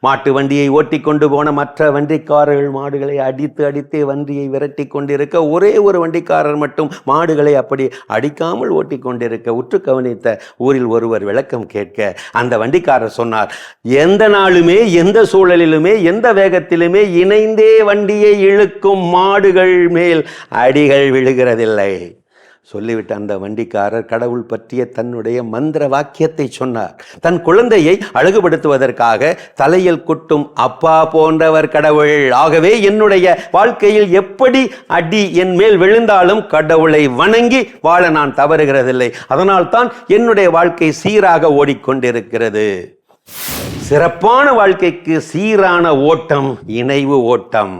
மாட்டு வண்டியை ஓட்டி கொண்டு போன மற்ற வண்டிக்காரர்கள் மாடுகளை அடித்து அடித்து வண்டியை விரட்டி கொண்டிருக்க ஒரே ஒரு வண்டிக்காரர் மட்டும் மாடுகளை அப்படி அடிக்காமல் ஓட்டி கொண்டிருக்க உற்று கவனித்த ஊரில் ஒருவர் விளக்கம் கேட்க அந்த வண்டிக்காரர் சொன்னார் எந்த நாளுமே எந்த சூழலிலுமே எந்த வேகத்திலுமே இணைந்தே வண்டியை இழுக்கும் மாடுகள் மேல் அடிகள் விழுகிறதில்லை. சொல்லிவிட்ட அந்த வண்டிக்காரர் கடவுள் பற்றிய தன்னுடைய மந்திர வாக்கியத்தை சொன்னார். தன் குழந்தையை அழகுபடுத்துவதற்காக தலையில் குட்டும் அப்பா போன்றவர் கடவுள். ஆகவே என்னுடைய வாழ்க்கையில் எப்படி அடி என் மேல் விழுந்தாலும் கடவுளை வணங்கி வாழ நான் தவறுகிறதில்லை. அதனால்தான் என்னுடைய வாழ்க்கை சீராக ஓடிக்கொண்டிருக்கிறது. சிறப்பான வாழ்க்கைக்கு சீரான ஓட்டம் இணைவு ஓட்டம்.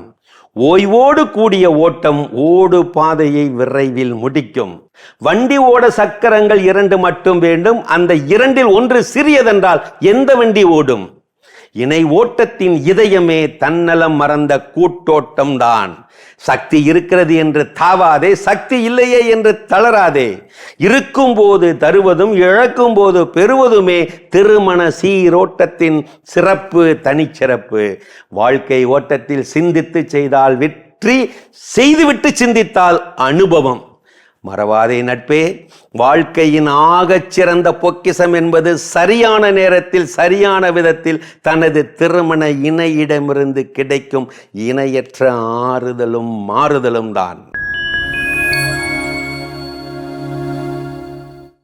ஓய்வோடு கூடிய ஓட்டம் ஓடு பாதையை விரைவில் முடிக்கும். வண்டி ஓட சக்கரங்கள் இரண்டு மட்டும் வேண்டும். அந்த இரண்டில் ஒன்று சிறியதென்றால் எந்த வண்டி ஓடும்? இணை ஓட்டத்தின் இதயமே தன்னலம் மறந்த கூட்டோட்டம்தான். சக்தி இருக்கிறது என்று தாவாதே சக்தி இல்லையே என்று தளராதே. இருக்கும் போது தருவதும் இழக்கும் போது பெறுவதுமே திருமண சீரோட்டத்தின் சிறப்பு தனிச்சிறப்பு. வாழ்க்கை ஓட்டத்தில் சிந்தித்து செய்தால் வெற்றி செய்துவிட்டு சிந்தித்தால் அனுபவம். மறவாதே நட்பே. வாழ்க்கையின் ஆகச் சிறந்த பொக்கிசம் என்பது சரியான நேரத்தில் சரியான விதத்தில் தனது திருமண இணையிடமிருந்து கிடைக்கும் இணையற்ற ஆறுதலும் மாறுதலும் தான்.